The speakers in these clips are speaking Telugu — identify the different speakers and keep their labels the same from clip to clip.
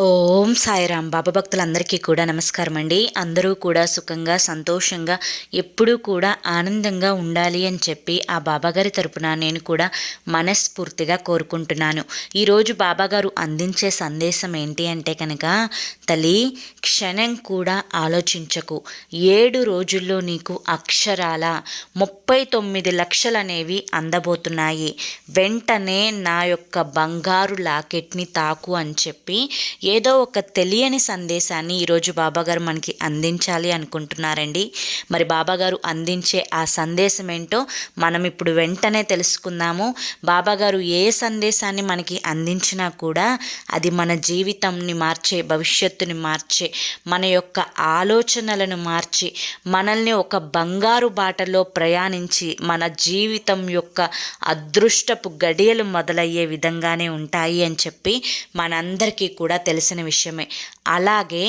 Speaker 1: ఓం సాయిరామ్ బాబా భక్తులందరికీ కూడా నమస్కారం అండి. అందరూ కూడా సుఖంగా సంతోషంగా ఎప్పుడూ కూడా ఆనందంగా ఉండాలి అని చెప్పి ఆ బాబాగారి తరపున నేను కూడా మనస్ఫూర్తిగా కోరుకుంటున్నాను. ఈరోజు బాబాగారు అందించే సందేశం ఏంటి అంటే కనుక తల్లి క్షణం కూడా ఆలోచించకు. ఏడు రోజుల్లో నీకు అక్షరాల ముప్పై తొమ్మిది లక్షలు అనేవి అందబోతున్నాయి. వెంటనే నా యొక్క బంగారు లాకెట్ని తాకు అని చెప్పి ఏదో ఒక తెలియని సందేశాన్ని ఈరోజు బాబాగారు మనకి అందించాలి అనుకుంటున్నారండి. మరి బాబాగారు అందించే ఆ సందేశం ఏంటో మనం ఇప్పుడు వెంటనే తెలుసుకుందాము. బాబాగారు ఏ సందేశాన్ని మనకి అందించినా కూడా అది మన జీవితంని మార్చే భవిష్యత్తుని మార్చే మన యొక్క ఆలోచనలను మార్చి మనల్ని ఒక బంగారు బాటలో ప్రయాణించి మన జీవితం యొక్క అదృష్టపు గడియలు మొదలయ్యే విధంగానే ఉంటాయి అని చెప్పి మనందరికీ కూడా తెలుసు తెలిసిన విషయమే. అలాగే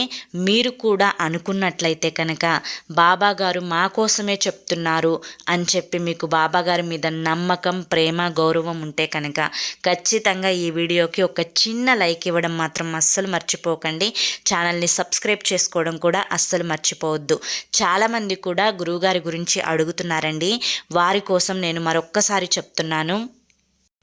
Speaker 1: మీరు కూడా అనుకున్నట్లయితే కనుక బాబాగారు మా కోసమే చెప్తున్నారు అని చెప్పి మీకు బాబాగారి మీద నమ్మకం ప్రేమ గౌరవం ఉంటే కనుక ఖచ్చితంగా ఈ వీడియోకి ఒక చిన్న లైక్ ఇవ్వడం మాత్రం అస్సలు మర్చిపోకండి. ఛానల్ని సబ్స్క్రైబ్ చేసుకోవడం కూడా అస్సలు మర్చిపోవద్దు. చాలామంది కూడా గురువుగారి గురించి అడుగుతున్నారండి. వారి కోసం నేను మరొక్కసారి చెప్తున్నాను.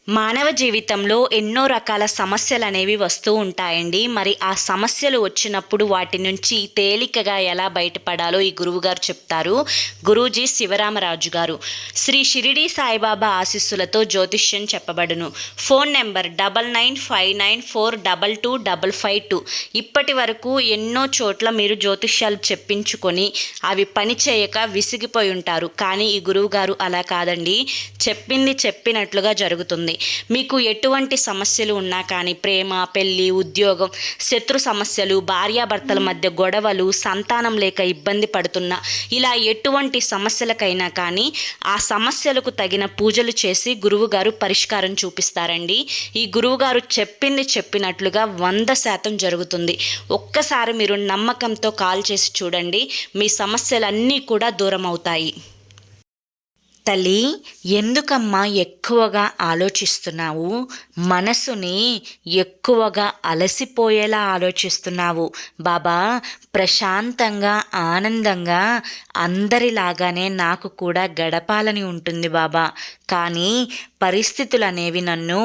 Speaker 1: మానవ జీవితంలో ఎన్నో రకాల సమస్యలు అనేవి వస్తూ ఉంటాయండి. మరి ఆ సమస్యలు వచ్చినప్పుడు వాటి నుంచి తేలికగా ఎలా బయటపడాలో ఈ గురువుగారు చెప్తారు. గురూజీ శివరామరాజు గారు. శ్రీ షిరిడి సాయిబాబా ఆశీస్సులతో జ్యోతిష్యం చెప్పబడును. Phone number double nine five nine four double two double five two. ఇప్పటి వరకు ఎన్నో చోట్ల మీరు జ్యోతిష్యాలు చెప్పించుకొని అవి పని చేయక విసిగిపోయి ఉంటారు. కానీ ఈ గురువుగారు అలా కాదండి. చెప్పింది చెప్పినట్లుగా జరుగుతుంది. మీకు ఎటువంటి సమస్యలు ఉన్నా కానీ ప్రేమ పెళ్ళి ఉద్యోగం శత్రు సమస్యలు భార్యాభర్తల మధ్య గొడవలు సంతానం లేక ఇబ్బంది పడుతున్నా ఇలా ఎటువంటి సమస్యలకైనా కానీ ఆ సమస్యలకు తగిన పూజలు చేసి గురువుగారు పరిష్కారం చూపిస్తారండి. ఈ గురువుగారు చెప్పింది చెప్పినట్లుగా వంద శాతం జరుగుతుంది. ఒక్కసారి మీరు నమ్మకంతో కాల్ చేసి చూడండి. మీ సమస్యలన్నీ కూడా దూరం అవుతాయి తల్లి ఎందుకమ్మా ఎక్కువగా ఆలోచిస్తున్నావు? మనసుని ఎక్కువగా అలసిపోయేలా ఆలోచిస్తున్నావు. బాబా ప్రశాంతంగా ఆనందంగా అందరిలాగానే నాకు కూడా గడపాలని ఉంటుంది బాబా. కానీ పరిస్థితులు అనేవి నన్ను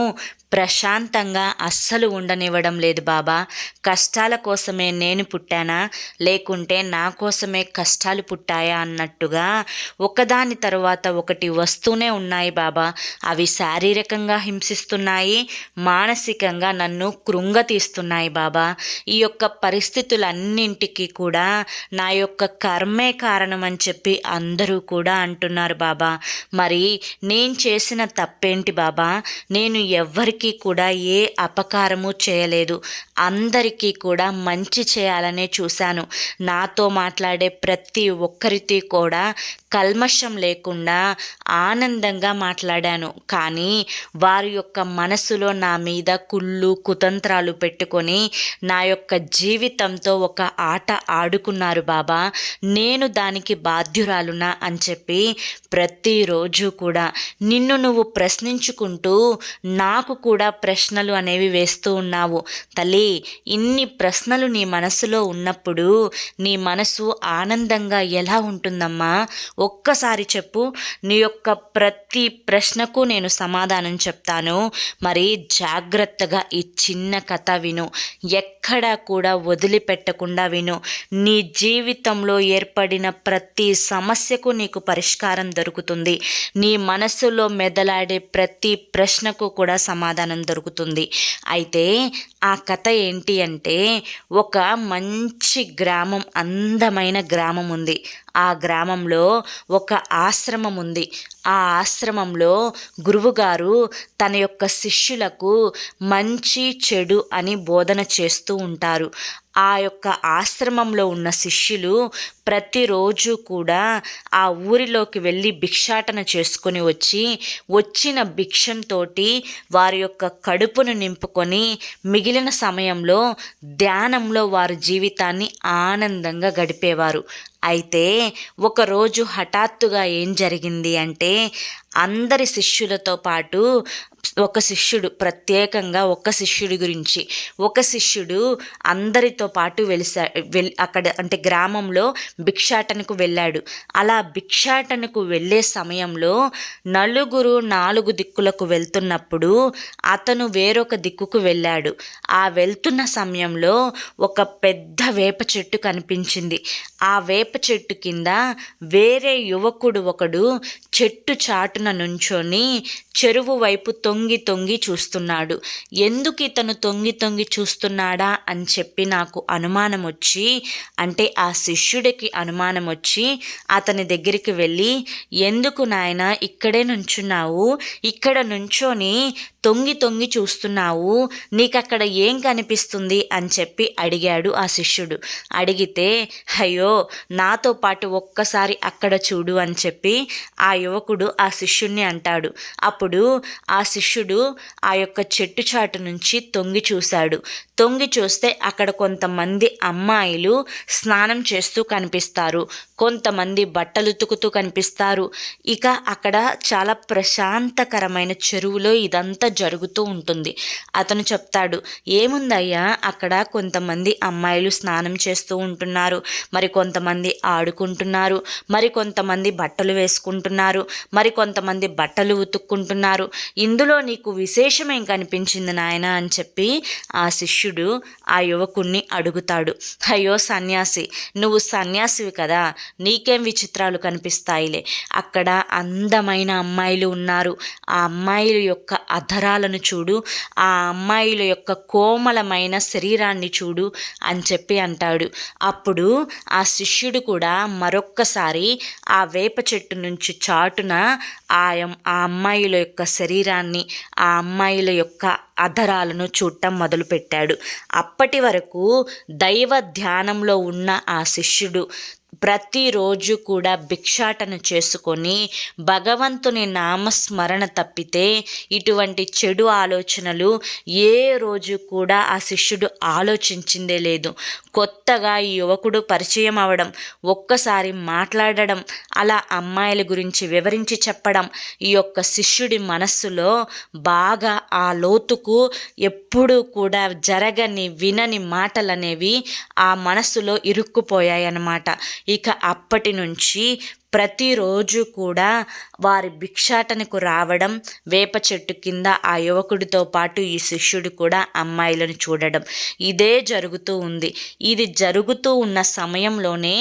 Speaker 1: ప్రశాంతంగా అస్సలు ఉండనివ్వడం లేదు బాబా. కష్టాల కోసమే నేను పుట్టానా? లేకుంటే నా కోసమే కష్టాలు పుట్టాయా అన్నట్టుగా ఒకదాని తర్వాత ఒకటి వస్తూనే ఉన్నాయి బాబా. అవి శారీరకంగా హింసిస్తున్నాయి మానసికంగా నన్ను కృంగతీస్తున్నాయి బాబా. ఈ యొక్క పరిస్థితులన్నింటికి కూడా నా యొక్క కర్మే కారణం అని చెప్పి అందరూ కూడా అంటున్నారు బాబా. మరి నేను చేసిన తప్పేంటి బాబా? నేను ఎవ్వరికి ఎవరికీ కూడా ఏ అపకారము చేయలేదు. అందరికీ కూడా మంచి చేయాలనే చూశాను. నాతో మాట్లాడే ప్రతి ఒక్కరితో కూడా కల్మషం లేకుండా ఆనందంగా మాట్లాడాను. కానీ వారి యొక్క మనసులో నా మీద కుళ్ళు కుతంత్రాలు పెట్టుకొని నా యొక్క జీవితంతో ఒక ఆట ఆడుకున్నారు బాబా. నేను దానికి బాధ్యురాలునా అని చెప్పి ప్రతిరోజు కూడా నిన్ను నువ్వు ప్రశ్నించుకుంటూ నాకు కూడా ప్రశ్నలు అనేవి వేస్తూ ఉన్నావు. తల్లి ఇన్ని ప్రశ్నలు నీ మనసులో ఉన్నప్పుడు నీ మనసు ఆనందంగా ఎలా ఉంటుందమ్మా? ఒక్కసారి చెప్పు నీ యొక్క ప్రతి ప్రశ్నకు నేను సమాధానం చెప్తాను. మరి జాగ్రత్తగా ఈ చిన్న కథ విను. ఎక్కడా కూడా వదిలిపెట్టకుండా విను. నీ జీవితంలో ఏర్పడిన ప్రతి సమస్యకు నీకు పరిష్కారం దొరుకుతుంది. నీ మనసులో మెదలాడే ప్రతి ప్రశ్నకు కూడా సమాధానం దొరుకుతుంది. అయితే ఆ కథ ఏంటి అంటే ఒక మంచి గ్రామం అందమైన గ్రామం ఉంది. ఆ గ్రామంలో ఒక ఆశ్రమం ఉంది ఆ ఆశ్రమంలో గురువుగారు తన యొక్క శిష్యులకు మంచి చెడు అని బోధన చేస్తూ ఉంటారు. ఆ యొక్క ఆశ్రమంలో ఉన్న శిష్యులు ప్రతిరోజు కూడా ఆ ఊరిలోకి వెళ్ళి భిక్షాటన చేసుకొని వచ్చి వచ్చిన భిక్షంతో వారి యొక్క కడుపును నింపుకొని మిగిలిన సమయంలో ధ్యానంలో వారి జీవితాన్ని ఆనందంగా గడిపేవారు. అయితే ఒకరోజు హఠాత్తుగా ఏం జరిగింది అంటే అందరి శిష్యులతో పాటు ఒక శిష్యుడు ప్రత్యేకంగా ఒక శిష్యుడి గురించి. ఒక శిష్యుడు అందరితో పాటు వెలిసా వెల్ అక్కడ అంటే గ్రామంలో భిక్షాటనకు వెళ్ళాడు. అలా భిక్షాటనకు వెళ్ళే సమయంలో నలుగురు నాలుగు దిక్కులకు వెళ్తున్నప్పుడు అతను వేరొక దిక్కుకు వెళ్ళాడు. ఆ వెళ్తున్న సమయంలో ఒక పెద్ద వేప చెట్టు కనిపించింది. ఆ వేప చెట్టు కింద వేరే యువకుడు ఒకడు చెట్టు చాటున నుంచొని చెరువు వైపుతో తొంగి తొంగి చూస్తున్నాడు. ఎందుకు ఇతను తొంగి తొంగి చూస్తున్నాడా? అని చెప్పి నాకు అనుమానం వచ్చి అంటే ఆ శిష్యుడికి అనుమానం వచ్చి అతని దగ్గరికి వెళ్ళి ఎందుకు నాయన ఇక్కడే నుంచున్నావు? ఇక్కడ నుంచొని తొంగి తొంగి చూస్తున్నావు? నీకు అక్కడ ఏం కనిపిస్తుంది? అని చెప్పి అడిగాడు ఆ శిష్యుడు. అడిగితే అయ్యో నాతో పాటు ఒక్కసారి అక్కడ చూడు అని చెప్పి ఆ యువకుడు ఆ శిష్యుణ్ణి అంటాడు. అప్పుడు ఆ శిష్యుడు ఆ యొక్క చెట్టు చాటు నుంచి తొంగి చూశాడు. తొంగి చూస్తే అక్కడ కొంతమంది అమ్మాయిలు స్నానం చేస్తూ కనిపిస్తారు. కొంతమంది బట్టలు ఉతుకుతూ కనిపిస్తారు. ఇక అక్కడ చాలా ప్రశాంతకరమైన చెరువులో ఇదంతా జరుగుతూ ఉంటుంది. అతను చెప్తాడు ఏముందయ్యా అక్కడ కొంతమంది అమ్మాయిలు స్నానం చేస్తూ ఉంటున్నారు. మరి కొంతమంది ఆడుకుంటున్నారు. మరి కొంతమంది బట్టలు వేసుకుంటున్నారు. మరి కొంతమంది బట్టలు ఉతుక్కుంటున్నారు. ఇందులో నీకు విశేషమేం కనిపించింది నాయన అని చెప్పి ఆ శిష్యుడు ఆ యువకుణ్ణి అడుగుతాడు. అయ్యో సన్యాసి నువ్వు సన్యాసివి కదా నీకేం విచిత్రాలు కనిపిస్తాయిలే. అక్కడ అందమైన అమ్మాయిలు ఉన్నారు. ఆ అమ్మాయిల యొక్క అధరాలను చూడు ఆ అమ్మాయిల యొక్క కోమలమైన శరీరాన్ని చూడు అని చెప్పి అంటాడు. అప్పుడు ఆ శిష్యుడు కూడా మరొక్కసారి ఆ వేప చెట్టు నుంచి చాటున ఆ ఆ అమ్మాయిల యొక్క శరీరాన్ని ఆ అమ్మాయిల యొక్క అధరాలను చూడటం మొదలుపెట్టాడు. అప్పటి వరకు దైవ ధ్యానంలో ఉన్న ఆ శిష్యుడు ప్రతిరోజు కూడా భిక్షాటన చేసుకొని భగవంతుని నామస్మరణ తప్పితే ఇటువంటి చెడు ఆలోచనలు ఏ రోజు కూడా ఆ శిష్యుడు ఆలోచించిందే లేదు. కొత్తగా ఈ యువకుడు పరిచయం అవడం ఒక్కసారి మాట్లాడడం అలా అమ్మాయిల గురించి వివరించి చెప్పడం ఈ యొక్క శిష్యుడి మనస్సులో బాగా ఆ లోతుకు ఎప్పుడూ కూడా జరగని వినని మాటలనేవి ఆ మనస్సులో ఇరుక్కుపోయాయి అన్నమాట ఇక అప్పటి నుంచి ప్రతిరోజు కూడా వారి భిక్షాటనకు రావడం వేప చెట్టు కింద ఆ యువకుడితో పాటు ఈ శిష్యుడు కూడా అమ్మాయిలను చూడడం. ఇదే జరుగుతూ ఉంది. ఇది జరుగుతూ ఉన్న సమయంలోనే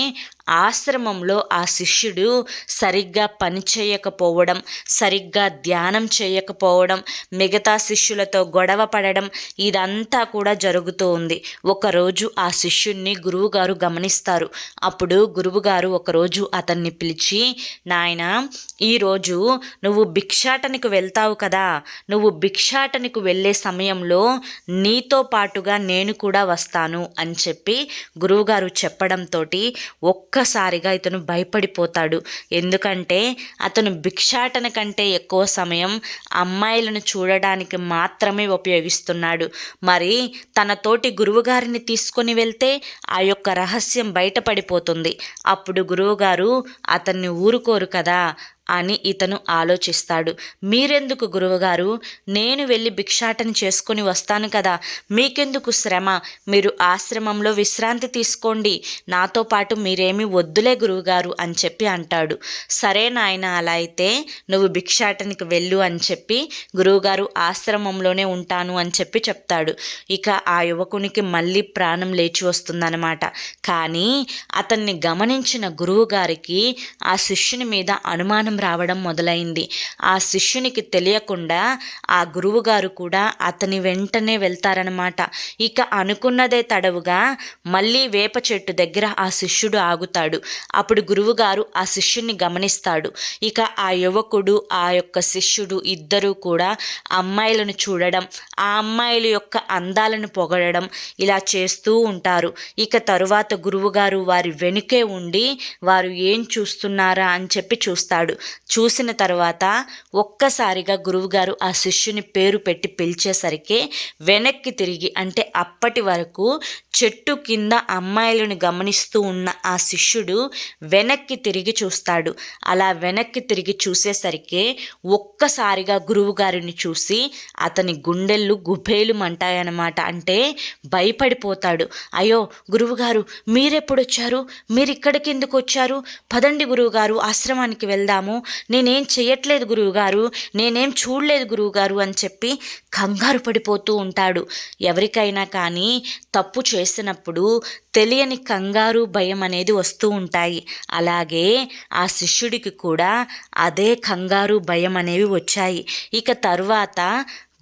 Speaker 1: ఆశ్రమంలో ఆ శిష్యుడు సరిగ్గా పని చేయకపోవడం సరిగ్గా ధ్యానం చేయకపోవడం మిగతా శిష్యులతో గొడవ పడడం ఇదంతా కూడా జరుగుతూ ఉంది. ఒకరోజు ఆ శిష్యుణ్ణి గురువుగారు గమనిస్తారు. అప్పుడు గురువుగారు ఒకరోజు అతన్ని పిలిచి నాయన ఈరోజు నువ్వు భిక్షాటనకు వెళ్తావు కదా. నువ్వు భిక్షాటనకు వెళ్ళే సమయంలో నీతో పాటుగా నేను కూడా వస్తాను అని చెప్పి గురువుగారు చెప్పడంతో ఒక్క ఒక్కసారిగా ఇతను భయపడిపోతాడు. ఎందుకంటే అతను భిక్షాటన కంటే ఎక్కువ సమయం అమ్మాయిలను చూడడానికి మాత్రమే ఉపయోగిస్తున్నాడు. మరి తన తోటి గురువుగారిని తీసుకొని వెళ్తే ఆ యొక్క రహస్యం బయటపడిపోతుంది. అప్పుడు గురువుగారు అతన్ని ఊరుకోరు కదా. అని ఇతను ఆలోచిస్తాడు. మీరెందుకు గురువుగారు? నేను వెళ్ళి భిక్షాటన చేసుకుని వస్తాను కదా. మీకెందుకు శ్రమ? మీరు ఆశ్రమంలో విశ్రాంతి తీసుకోండి. నాతో పాటు మీరేమి వద్దులే గురువుగారు అని చెప్పి అంటాడు. సరే నాయన అలా అయితే నువ్వు భిక్షాటనకి వెళ్ళు అని చెప్పి గురువుగారు ఆశ్రమంలోనే ఉంటాను అని చెప్పి చెప్తాడు. ఇక ఆ యువకునికి మళ్ళీ ప్రాణం లేచి వస్తుందన్నమాట. కానీ అతన్ని గమనించిన గురువుగారికి ఆ శిష్యుని మీద అనుమానం రావడం మొదలైంది. ఆ శిష్యునికి తెలియకుండా ఆ గురువుగారు కూడా అతని వెంటనే వెళ్తారనమాట ఇక అనుకున్నదే తడవుగా మళ్ళీ వేప చెట్టు దగ్గర ఆ శిష్యుడు ఆగుతాడు. అప్పుడు గురువుగారు ఆ శిష్యుని గమనిస్తాడు. ఇక ఆ యువకుడు ఆ యొక్క శిష్యుడు ఇద్దరూ కూడా అమ్మాయిలను చూడడం ఆ అమ్మాయిల యొక్క అందాలను పొగడడం ఇలా చేస్తూ ఉంటారు. ఇక తరువాత గురువుగారు వారి వెనుకే ఉండి వారు ఏం చూస్తున్నారా అని చెప్పి చూస్తాడు. చూసిన తర్వాత ఒక్కసారిగా గురువుగారు ఆ శిష్యుని పేరు పెట్టి పిలిచేసరికి వెనక్కి తిరిగి అంటే అప్పటి వరకు చెట్టు కింద అమ్మాయిలను గమనిస్తూ ఉన్న ఆ శిష్యుడు వెనక్కి తిరిగి చూస్తాడు. అలా వెనక్కి తిరిగి చూసేసరికి ఒక్కసారిగా గురువుగారిని చూసి అతని గుండెళ్ళు గుబేలుమంటాయన్నమాట అంటే భయపడిపోతాడు. అయ్యో గురువుగారు మీరెప్పుడొచ్చారు? మీరు ఇక్కడికి ఎందుకు వచ్చారు పదండి గురువుగారు ఆశ్రమానికి వెళ్దాము. నేనేం చెయ్యట్లేదు గురువుగారు నేనేం చూడలేదు గురువుగారు అని చెప్పి కంగారు పడిపోతూ ఉంటాడు. ఎవరికైనా కానీ తప్పు చేసినప్పుడు తెలియని కంగారు భయం అనేది వస్తూ ఉంటాయి. అలాగే ఆ శిష్యుడికి కూడా అదే కంగారు భయం అనేవి వచ్చాయి. ఇక తర్వాత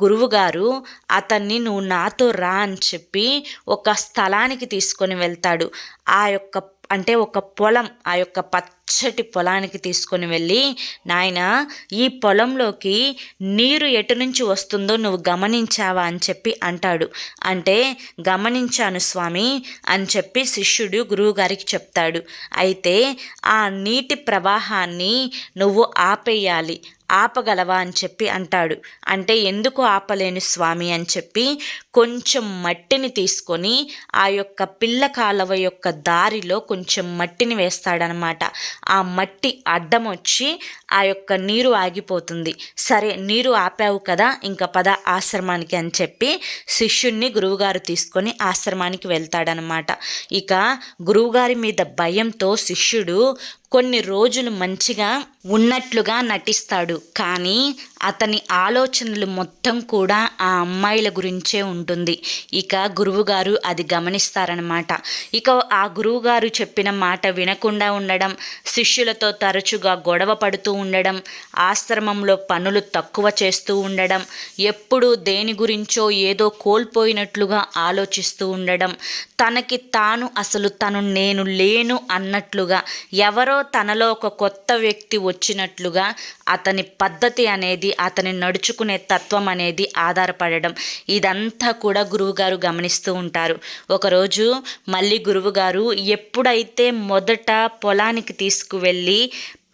Speaker 1: గురువుగారు అతన్ని నువ్వు నాతో రా అని చెప్పి ఒక స్థలానికి తీసుకొని వెళ్తాడు. ఆ యొక్క అంటే ఒక పొలం ఆ యొక్క పత్ పచ్చటి పొలానికి తీసుకొని వెళ్ళి నాయన ఈ పొలంలోకి నీరు ఎటు నుంచి వస్తుందో నువ్వు గమనించావా? అని చెప్పి అంటాడు. అంటే గమనించాను స్వామి అని చెప్పి శిష్యుడు గురువుగారికి చెప్తాడు. అయితే ఆ నీటి ప్రవాహాన్ని నువ్వు ఆపేయాలి. ఆపగలవా అని చెప్పి అంటాడు. అంటే ఎందుకు ఆపలేను స్వామి అని చెప్పి కొంచెం మట్టిని తీసుకొని ఆ యొక్క పిల్ల కాలవ యొక్క దారిలో కొంచెం మట్టిని వేస్తాడనమాట. ఆ మట్టి అడ్డం వచ్చి ఆ యొక్క నీరు ఆగిపోతుంది. సరే నీరు ఆపావు కదా ఇంకా పద ఆశ్రమానికి అని చెప్పి శిష్యుణ్ణి గురువుగారు తీసుకొని ఆశ్రమానికి వెళ్తాడనమాట ఇక గురువుగారి మీద భయంతో శిష్యుడు కొన్ని రోజులు మంచిగా ఉన్నట్లుగా నటిస్తాడు. కానీ అతని ఆలోచనలు మొత్తం కూడా ఆ అమ్మాయిల గురించే ఉంటుంది. ఇక గురువుగారు అది గమనిస్తారనమాట ఇక ఆ గురువుగారు చెప్పిన మాట వినకుండా ఉండడం శిష్యులతో తరచుగా గొడవ పడుతూ ఉండడం ఆశ్రమంలో పనులు తక్కువ చేస్తూ ఉండడం ఎప్పుడూ దేని గురించో ఏదో కోల్పోయినట్లుగా ఆలోచిస్తూ ఉండడం తనకి తాను అసలు తను నేను లేను అన్నట్లుగా ఎవరో తనలో ఒక కొత్త వ్యక్తి వచ్చినట్లుగా అతని పద్ధతి అనేది అతని నడుచుకునే తత్వం అనేది ఆధారపడడం. ఇదంతా కూడా గురువుగారు గమనిస్తూ ఉంటారు. ఒకరోజు మళ్ళీ గురువుగారు ఎప్పుడైతే మొదట పొలానికి తీసుకువెళ్ళి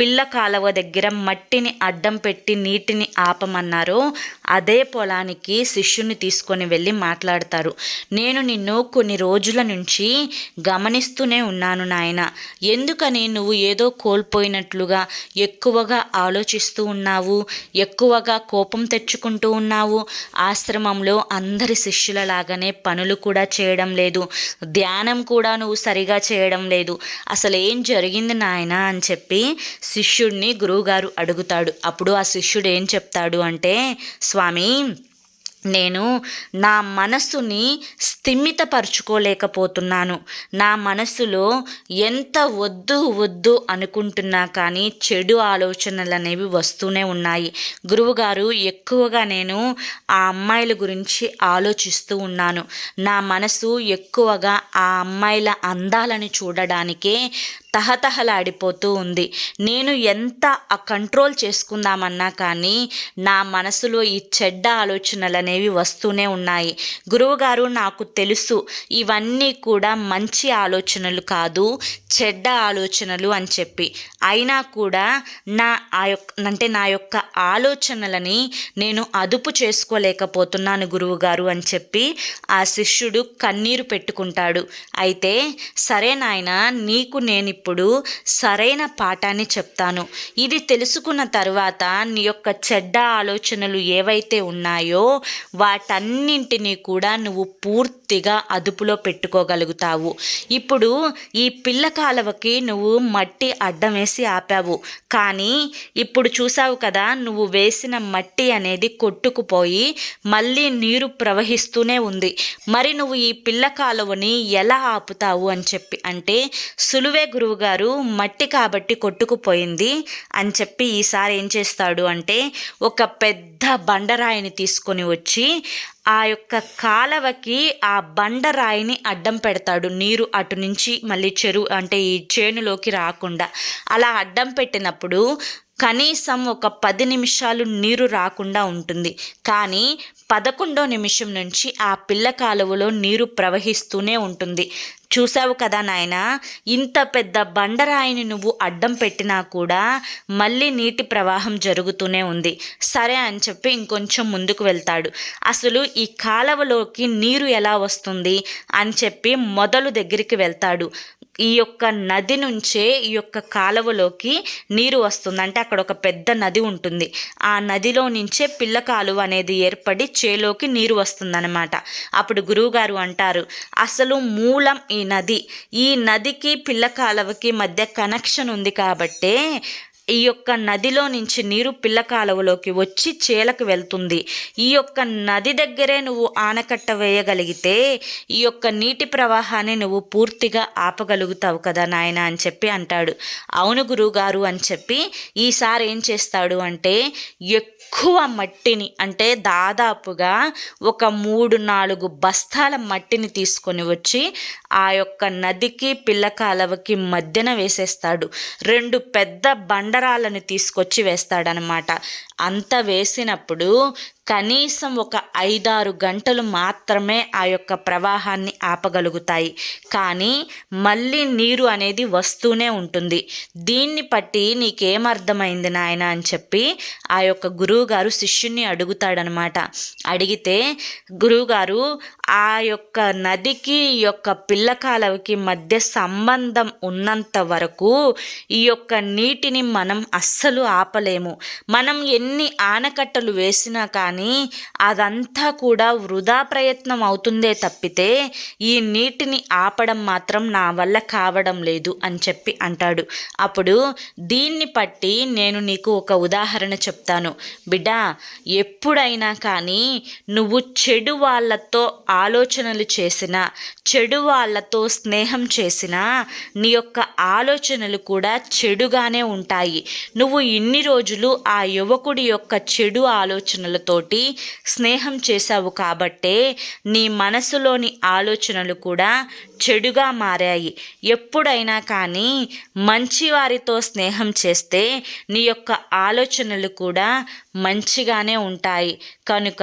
Speaker 1: పిల్ల కాలువ దగ్గర మట్టిని అడ్డం పెట్టి నీటిని ఆపమన్నారో. అదే పొలానికి శిష్యుని తీసుకొని వెళ్ళి మాట్లాడతారు. నేను నిన్ను కొన్ని రోజుల నుంచి గమనిస్తూనే ఉన్నాను నాయన. ఎందుకని నువ్వు ఏదో కోల్పోయినట్లుగా ఎక్కువగా ఆలోచిస్తూ ఉన్నావు? ఎక్కువగా కోపం తెచ్చుకుంటూ ఉన్నావు? ఆశ్రమంలో అందరి శిష్యులలాగానే పనులు కూడా చేయడం లేదు. ధ్యానం కూడా నువ్వు సరిగా చేయడం లేదు. అసలు ఏం జరిగింది నాయన అని చెప్పి శిష్యుడిని గురువుగారు అడుగుతాడు. అప్పుడు ఆ శిష్యుడు ఏం చెప్తాడు అంటే స్వామి నేను నా మనస్సుని స్థిమితపరుచుకోలేకపోతున్నాను. నా మనస్సులో ఎంత వద్దు వద్దు అనుకుంటున్నా కానీ చెడు ఆలోచనలు అనేవి వస్తూనే ఉన్నాయి. గురువుగారు ఎక్కువగా నేను ఆ అమ్మాయిల గురించి ఆలోచిస్తూ ఉన్నాను. నా మనసు ఎక్కువగా ఆ అమ్మాయిల అందాలను చూడడానికే తహతహలాడిపోతూ ఉంది. నేను ఎంత కంట్రోల్ చేసుకుందామన్నా కానీ నా మనసులో ఈ చెడ్డ ఆలోచనలు అనేవి వస్తూనే ఉన్నాయి. గురువుగారు నాకు తెలుసు ఇవన్నీ కూడా మంచి ఆలోచనలు కాదు చెడ్డ ఆలోచనలు అని చెప్పి. అయినా కూడా నా ఆ యొక్క అంటే నా యొక్క ఆలోచనలని నేను అదుపు చేసుకోలేకపోతున్నాను గురువుగారు అని చెప్పి ఆ శిష్యుడు కన్నీరు పెట్టుకుంటాడు. అయితే సరే నాయన నీకు నేను ఇప్పుడు సరైన పాఠాన్ని చెప్తాను. ఇది తెలుసుకున్న తర్వాత నీ యొక్క చెడ్డ ఆలోచనలు ఏవైతే ఉన్నాయో వాటన్నింటినీ కూడా నువ్వు పూర్తిగా అదుపులో పెట్టుకోగలుగుతావు. ఇప్పుడు ఈ పిల్ల కాలువకి నువ్వు మట్టి అడ్డం వేసి ఆపావు. కానీ ఇప్పుడు చూసావు కదా నువ్వు వేసిన మట్టి అనేది కొట్టుకుపోయి మళ్ళీ నీరు ప్రవహిస్తూనే ఉంది. మరి నువ్వు ఈ పిల్ల కాలువని ఎలా ఆపుతావు అని చెప్పి అంటే సులువే గురువు గారు మట్టి కాబట్టి కొట్టుకుపోయింది అని చెప్పి ఈసారి ఏం చేస్తాడు అంటే ఒక పెద్ద బండరాయిని తీసుకొని వచ్చి ఆ యొక్క కాలవకి ఆ బండరాయిని అడ్డం పెడతాడు. నీరు అటు నుంచి మళ్ళీ చెరువు అంటే ఈ చేనులోకి రాకుండా. అలా అడ్డం పెట్టినప్పుడు కనీసం ఒక పది నిమిషాలు నీరు రాకుండా ఉంటుంది. కానీ పదకొండో నిమిషం నుంచి ఆ పిల్ల కాలువలో నీరు ప్రవహిస్తూనే ఉంటుంది. చూసావు కదా నాయన? ఇంత పెద్ద బండరాయిని నువ్వు అడ్డం పెట్టినా కూడా మళ్ళీ నీటి ప్రవాహం జరుగుతూనే ఉంది. సరే అని చెప్పి ఇంకొంచెం ముందుకు వెళ్తాడు. అసలు ఈ కాలవలోకి నీరు ఎలా వస్తుంది అని చెప్పి మొదలు దగ్గరికి వెళ్తాడు. ఈ యొక్క నది నుంచే ఈ యొక్క కాలువలోకి నీరు వస్తుంది. అంటే అక్కడ ఒక పెద్ద నది ఉంటుంది. ఆ నదిలో నుంచే పిల్ల కాలువ అనేది ఏర్పడి చేలోకి నీరు వస్తుందన్నమాట. అప్పుడు గురువుగారు అంటారు అసలు మూలం ఈ నది. ఈ నదికి పిల్ల కాలువకి మధ్య కనెక్షన్ ఉంది కాబట్టే ఈ యొక్క నదిలో నుంచి నీరు పిల్ల కాలువలోకి వచ్చి చేలకు వెళ్తుంది. ఈ యొక్క నది దగ్గరే నువ్వు ఆనకట్ట వేయగలిగితే ఈ యొక్క నీటి ప్రవాహాన్ని నువ్వు పూర్తిగా ఆపగలుగుతావు కదా నాయన అని చెప్పి అంటాడు. అవును గురువుగారు అని చెప్పి ఈసారి ఏం చేస్తాడు అంటే ఎక్కువ మట్టిని అంటే దాదాపుగా ఒక మూడు నాలుగు బస్తాల మట్టిని తీసుకొని వచ్చి ఆ యొక్క నదికి పిల్ల కాలవకి మధ్యన వేసేస్తాడు. రెండు పెద్ద బండరాలను తీసుకొచ్చి వేస్తాడనమాట. అంత వేసినప్పుడు కనీసం ఒక ఐదారు గంటలు మాత్రమే ఆ యొక్క ప్రవాహాన్ని ఆపగలుగుతాయి. కానీ మళ్ళీ నీరు అనేది వస్తూనే ఉంటుంది. దీన్ని బట్టి నీకేమర్థమైంది నాయన అని చెప్పి ఆ యొక్క గురువుగారు శిష్యుని అడుగుతాడనమాట. అడిగితే గురువుగారు ఆ యొక్క నదికి ఈ యొక్క పిల్లకాలవికి మధ్య సంబంధం ఉన్నంత వరకు ఈ యొక్క నీటిని మనం అస్సలు ఆపలేము. మనం ఎన్ని ఆనకట్టలు వేసినా కానీ అదంతా కూడా వృధా ప్రయత్నం అవుతుందే తప్పితే ఈ నీటిని ఆపడం మాత్రం నా వల్ల కావడం లేదు అని చెప్పి అంటాడు. అప్పుడు దీన్ని బట్టి నేను నీకు ఒక ఉదాహరణ చెప్తాను. బిడ్డ ఎప్పుడైనా కానీ నువ్వు చెడు వాళ్ళతో ఆలోచనలు చేసిన చెడు వాళ్ళతో స్నేహం చేసినా నీ యొక్క ఆలోచనలు కూడా చెడుగానే ఉంటాయి. నువ్వు ఇన్ని రోజులు ఆ యువకుడి యొక్క చెడు ఆలోచనలతోటి స్నేహం చేశావు కాబట్టే నీ మనసులోని ఆలోచనలు కూడా చెడుగా మారాయి. ఎప్పుడైనా కానీ మంచివారితో స్నేహం చేస్తే నీ యొక్క ఆలోచనలు కూడా మంచిగానే ఉంటాయి. కనుక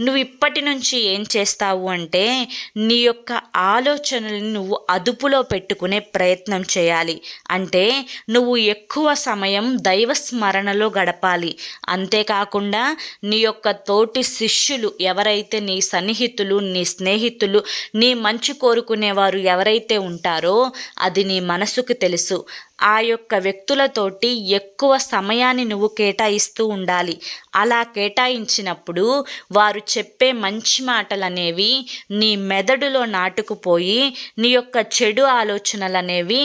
Speaker 1: నువ్వు ఇప్పటి నుంచి ఏం చేస్తావు అంటే నీ యొక్క ఆలోచనల్ని నువ్వు అదుపులో పెట్టుకునే ప్రయత్నం చేయాలి. అంటే నువ్వు ఎక్కువ సమయం దైవ స్మరణలో గడపాలి. అంతేకాకుండా నీ యొక్క తోటి శిష్యులు ఎవరైతే నీ సన్నిహితులు నీ స్నేహితులు నీ మంచి కోరుకునేవారు ఎవరైతే ఉంటారో అది నీ మనసుకు తెలుసు. ఆ యొక్క వ్యక్తులతోటి ఎక్కువ సమయాన్ని నువ్వు కేటాయిస్తూ ఉండాలి. అలా కేటాయించినప్పుడు వారు చెప్పే మంచి మాటలు అనేవి నీ మెదడులో నాటుకుపోయి నీ యొక్క చెడు ఆలోచనలు అనేవి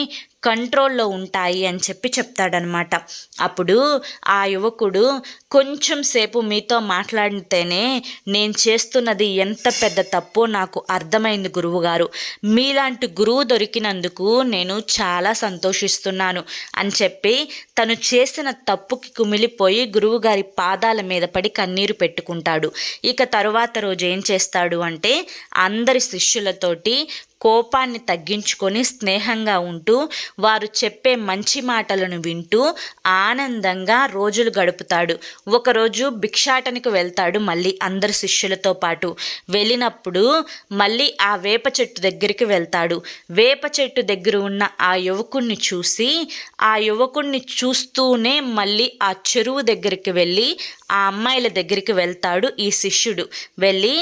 Speaker 1: కంట్రోల్లో ఉంటాయి అని చెప్పి చెప్తాడనమాట. అప్పుడు ఆ యువకుడు కొంచెం సేపు మీతో మాట్లాడితేనే నేను చేస్తున్నది ఎంత పెద్ద తప్పో నాకు అర్థమైంది గురువుగారు. మీలాంటి గురువు దొరికినందుకు నేను చాలా సంతోషిస్తున్నాను అని చెప్పి తను చేసిన తప్పుకి కుమిలిపోయి గురువుగారి పాదాల మీద పడి కన్నీరు పెట్టుకుంటాడు. ఇక తరువాత రోజు ఏం చేస్తాడు అంటే అందరి శిష్యులతోటి కోపాన్ని తగ్గించుకొని స్నేహంగా ఉంటూ వారు చెప్పే మంచి మాటలను వింటూ ఆనందంగా రోజులు గడుపుతాడు. ఒకరోజు భిక్షాటనికి వెళ్తాడు మళ్ళీ అందరి శిష్యులతో పాటు. వెళ్ళినప్పుడు మళ్ళీ ఆ వేప చెట్టు దగ్గరికి వెళ్తాడు. వేప చెట్టు దగ్గర ఉన్న ఆ యువకుణ్ణి చూసి ఆ యువకుణ్ణి చూస్తూనే మళ్ళీ ఆ చెరువు దగ్గరికి వెళ్ళి ఆ అమ్మాయిల దగ్గరికి వెళ్తాడు ఈ శిష్యుడు. వెళ్ళి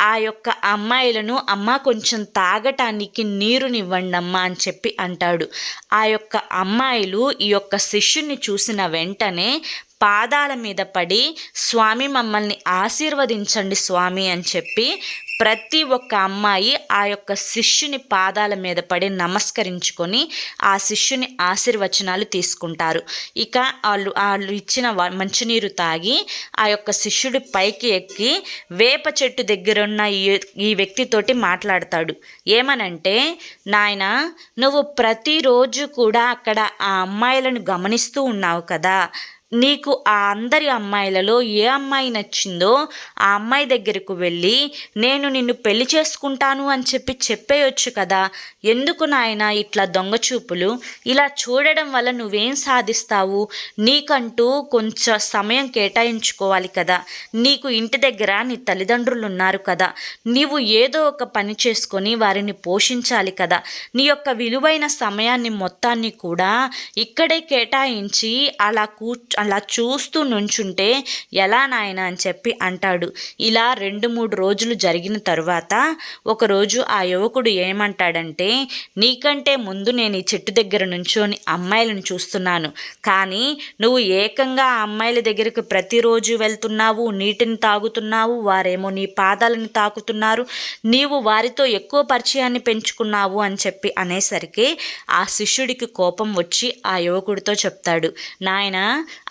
Speaker 1: ఆ యొక్క అమ్మాయిలను అమ్మ కొంచెం తాగటానికి నీరునివ్వండమ్మా అని చెప్పి అంటాడు. ఆ యొక్క అమ్మాయిలు ఈ యొక్క శిష్యుని చూసిన వెంటనే పాదాల మీద పడి స్వామి మమ్మల్ని ఆశీర్వదించండి స్వామి అని చెప్పి ప్రతి ఒక్క అమ్మాయి ఆ యొక్క శిష్యుని పాదాల మీద పడి నమస్కరించుకొని ఆ శిష్యుని ఆశీర్వచనాలు తీసుకుంటారు. ఇక వాళ్ళు వాళ్ళు ఇచ్చిన మంచినీరు తాగి ఆ యొక్క శిష్యుడి పైకి ఎక్కి వేప చెట్టు దగ్గరున్న ఈ ఈ వ్యక్తితోటి మాట్లాడతాడు. ఏమనంటే నాయన నువ్వు ప్రతిరోజు కూడా అక్కడ ఆ అమ్మాయిలను గమనిస్తూ ఉన్నావు కదా. నీకు ఆ అందరి అమ్మాయిలలో ఏ అమ్మాయి నచ్చిందో ఆ అమ్మాయి దగ్గరకు వెళ్ళి నేను నిన్ను పెళ్ళి చేసుకుంటాను అని చెప్పి చెప్పేయొచ్చు కదా. ఎందుకు నాయన ఇట్లా దొంగచూపులు ఇలా చూడడం వల్ల నువ్వేం సాధిస్తావు? నీకంటూ కొంచెం సమయం కేటాయించుకోవాలి కదా. నీకు ఇంటి దగ్గర నీ తల్లిదండ్రులు ఉన్నారు కదా. నీవు ఏదో ఒక పని చేసుకొని వారిని పోషించాలి కదా. నీ యొక్క విలువైన సమయాన్ని మొత్తాన్ని కూడా ఇక్కడే కేటాయించి అలా కూ అలా చూస్తూ నుంచుంటే ఎలా నాయన అని చెప్పి అంటాడు. ఇలా రెండు మూడు రోజులు జరిగిన తరువాత ఒకరోజు ఆ యువకుడు ఏమంటాడంటే నీకంటే ముందు నేను ఈ చెట్టు దగ్గర నుంచొని అమ్మాయిలను చూస్తున్నాను. కానీ నువ్వు ఏకంగా ఆ అమ్మాయిల దగ్గరకు ప్రతిరోజు వెళ్తున్నావు నీటిని తాగుతున్నావు వారేమో నీ పాదాలను తాకుతున్నారు నీవు వారితో ఎక్కువ పరిచయాన్ని పెంచుకున్నావు అని చెప్పి అనేసరికి ఆ శిష్యుడికి కోపం వచ్చి ఆ యువకుడితో చెప్తాడు నాయన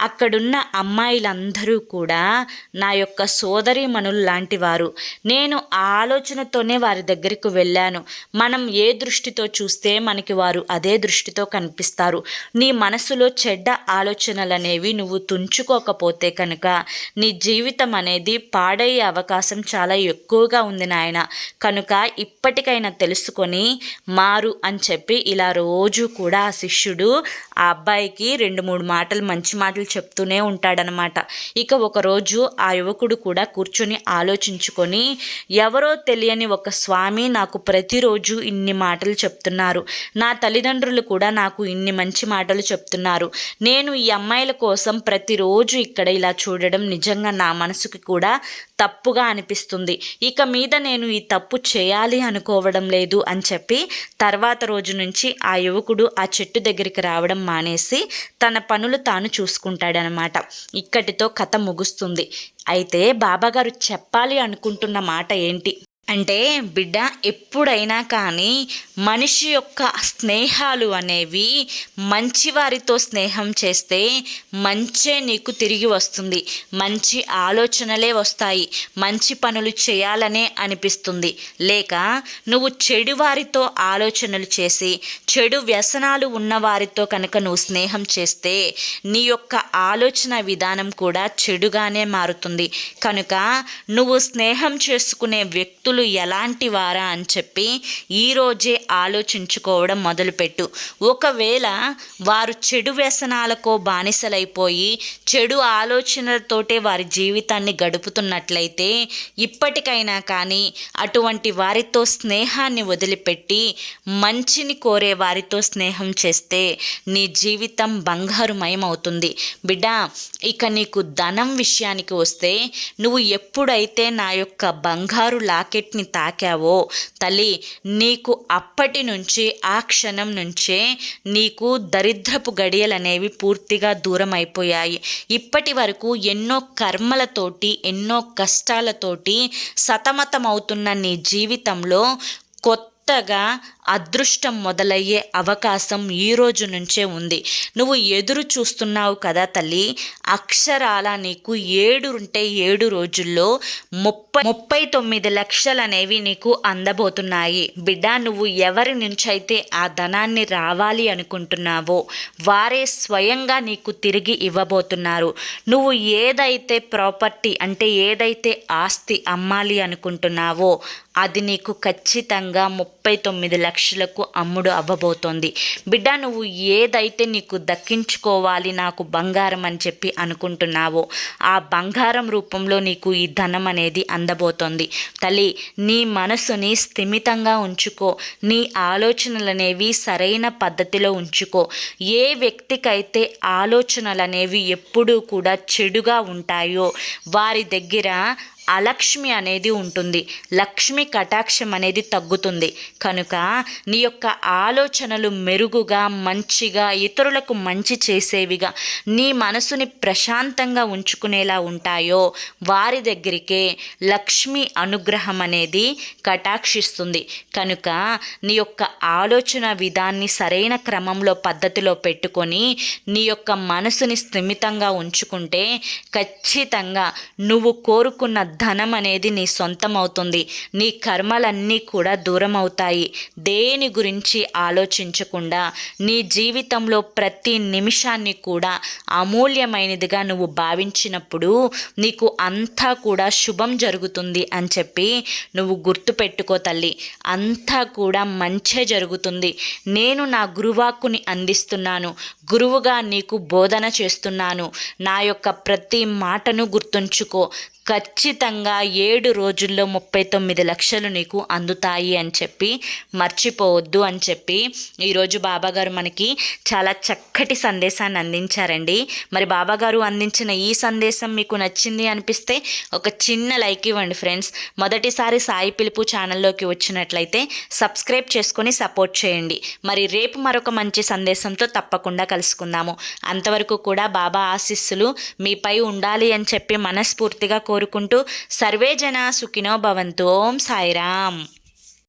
Speaker 1: అక్కడున్న అమ్మాయిలందరూ కూడా నా యొక్క సోదరీమణులు లాంటి వారు. నేను ఆ ఆలోచనతోనే వారి దగ్గరికి వెళ్ళాను. మనం ఏ దృష్టితో చూస్తే మనకి వారు అదే దృష్టితో కనిపిస్తారు. నీ మనసులో చెడ్డ ఆలోచనలు అనేవి నువ్వు తుంచుకోకపోతే కనుక నీ జీవితం అనేది పాడయ్యే అవకాశం చాలా ఎక్కువగా ఉంది నాయన. కనుక ఇప్పటికైనా తెలుసుకొని మారు అని చెప్పి ఇలా రోజు కూడా ఆ శిష్యుడు ఆ అబ్బాయికి రెండు మూడు మాటలు మంచి మాటలు చెప్తూనే ఉంటాడనమాట. ఇక ఒకరోజు ఆ యువకుడు కూడా కూర్చొని ఆలోచించుకొని ఎవరో తెలియని ఒక స్వామి నాకు ప్రతిరోజు ఇన్ని మాటలు చెప్తున్నారు. నా తల్లిదండ్రులు కూడా నాకు ఇన్ని మంచి మాటలు చెప్తున్నారు. నేను ఈ అమ్మాయిల కోసం ప్రతిరోజు ఇక్కడ ఇలా చూడడం నిజంగా నా మనసుకి కూడా తప్పుగా అనిపిస్తుంది. ఇక మీద నేను ఈ తప్పు చేయాలి అనుకోవడం లేదు అని చెప్పి తర్వాత రోజు నుంచి ఆ యువకుడు ఆ చెట్టు దగ్గరికి రావడం మానేసి తన పనులు తాను చూసుకుంటాడనమాట. ఇక్కటితో కథ ముగుస్తుంది. అయితే బాబాగారు చెప్పాలి అనుకుంటున్న మాట ఏంటి? అంటే బిడ్డ ఎప్పుడైనా కానీ మనిషి యొక్క స్నేహాలు అనేవి మంచివారితో స్నేహం చేస్తే మంచే నీకు తిరిగి వస్తుంది. మంచి ఆలోచనలే వస్తాయి. మంచి పనులు చేయాలనే అనిపిస్తుంది. లేక నువ్వు చెడు వారితో ఆలోచనలు చేసి చెడు వ్యసనాలు ఉన్నవారితో కనుక నువ్వు స్నేహం చేస్తే నీ యొక్క ఆలోచన విధానం కూడా చెడుగానే మారుతుంది. కనుక నువ్వు స్నేహం చేసుకునే వ్యక్తులు ఎలాంటి వారా అని చెప్పి ఈరోజే ఆలోచించుకోవడం మొదలుపెట్టు. ఒకవేళ వారు చెడు వ్యసనాలకో బానిసలైపోయి చెడు ఆలోచనలతోటే వారి జీవితాన్ని గడుపుతున్నట్లయితే ఇప్పటికైనా కానీ అటువంటి వారితో స్నేహాన్ని వదిలిపెట్టి మంచిని కోరే వారితో స్నేహం చేస్తే నీ జీవితం బంగారుమయమవుతుంది. బిడ్డ ఇక నీకు ధనం విషయానికి వస్తే నువ్వు ఎప్పుడైతే నా యొక్క బంగారు లాకెట్ లాకెట్ని తాకావో? తల్లి నీకు అప్పటి నుంచి ఆ క్షణం నుంచే నీకు దరిద్రపు గడియలు అనేవి పూర్తిగా దూరం అయిపోయాయి ఇప్పటి వరకు ఎన్నో కర్మలతోటి ఎన్నో కష్టాలతోటి సతమతమవుతున్న నీ జీవితంలో కొత్తగా అదృష్టం మొదలయ్యే అవకాశం ఈ రోజు నుంచే ఉంది. నువ్వు ఎదురు చూస్తున్నావు కదా తల్లి అక్షరాల నీకు ఏడు ఉంటే ఏడు రోజుల్లో ముప్పై ముప్పై తొమ్మిది లక్షలు అనేవి నీకు అందబోతున్నాయి. బిడ్డ నువ్వు ఎవరి నుంచైతే ఆ ధనాన్ని రావాలి అనుకుంటున్నావో వారే స్వయంగా నీకు తిరిగి ఇవ్వబోతున్నారు. నువ్వు ఏదైతే ప్రాపర్టీ అంటే ఏదైతే ఆస్తి అమ్మాలి అనుకుంటున్నావో అది నీకు ఖచ్చితంగా ముప్పై తొమ్మిది లక్షలకు అమ్ముడు అవ్వబోతోంది. బిడ్డ నువ్వు ఏదైతే నీకు దక్కించుకోవాలి నాకు బంగారం అని చెప్పి అనుకుంటున్నావో ఆ బంగారం రూపంలో నీకు ఈ ధనం అనేది అందబోతోంది. తల్లి నీ మనసుని స్థిమితంగా ఉంచుకో. నీ ఆలోచనలు అనేవి సరైన పద్ధతిలో ఉంచుకో. ఏ వ్యక్తికైతే ఆలోచనలు అనేవి ఎప్పుడూ కూడా చెడుగా ఉంటాయో వారి దగ్గర అలక్ష్మి అనేది ఉంటుంది. లక్ష్మి కటాక్షం అనేది తగ్గుతుంది. కనుక నీ యొక్క ఆలోచనలు మెరుగుగా మంచిగా ఇతరులకు మంచి చేసేవిగా నీ మనసుని ప్రశాంతంగా ఉంచుకునేలా ఉంటాయో వారి దగ్గరికే లక్ష్మి అనుగ్రహం అనేది కటాక్షిస్తుంది. కనుక నీ యొక్క ఆలోచన విధాన్ని సరైన క్రమంలో పద్ధతిలో పెట్టుకొని నీ యొక్క మనసుని స్థిమితంగా ఉంచుకుంటే ఖచ్చితంగా నువ్వు కోరుకున్న ధనం అనేది నీ సొంతం అవుతుంది నీ కర్మలన్నీ కూడా దూరం అవుతాయి దేని గురించి ఆలోచించకుండా నీ జీవితంలో ప్రతి నిమిషాన్ని కూడా అమూల్యమైనదిగా నువ్వు భావించినప్పుడు నీకు అంతా కూడా శుభం జరుగుతుంది అని చెప్పి నువ్వు గుర్తుపెట్టుకో తల్లి. అంతా కూడా మంచే జరుగుతుంది. నేను నా గురువాక్కుని అందిస్తున్నాను. గురువుగా నీకు బోధన చేస్తున్నాను. నా యొక్క ప్రతి మాటను గుర్తుంచుకో. ఖచ్చితంగా ఏడు రోజుల్లో ముప్పై తొమ్మిది లక్షలు నీకు అందుతాయి అని చెప్పి మర్చిపోవద్దు అని చెప్పి ఈరోజు బాబాగారు మనకి చాలా చక్కటి సందేశాన్ని అందించారండి. మరి బాబాగారు అందించిన ఈ సందేశం మీకు నచ్చింది అనిపిస్తే ఒక చిన్న లైక్ ఇవ్వండి ఫ్రెండ్స్. మొదటిసారి సాయి పిలుపు ఛానల్లోకి వచ్చినట్లయితే సబ్స్క్రైబ్ చేసుకొని సపోర్ట్ చేయండి. మరి రేపు మరొక మంచి సందేశంతో తప్పకుండా కలుసుకుందాము. అంతవరకు కూడా బాబా ఆశీస్సులు మీపై ఉండాలి అని చెప్పి మనస్ఫూర్తిగా కోరుకుంటూ సర్వే జన సుఖినో భవంతు. ఓం సాయిరామ్.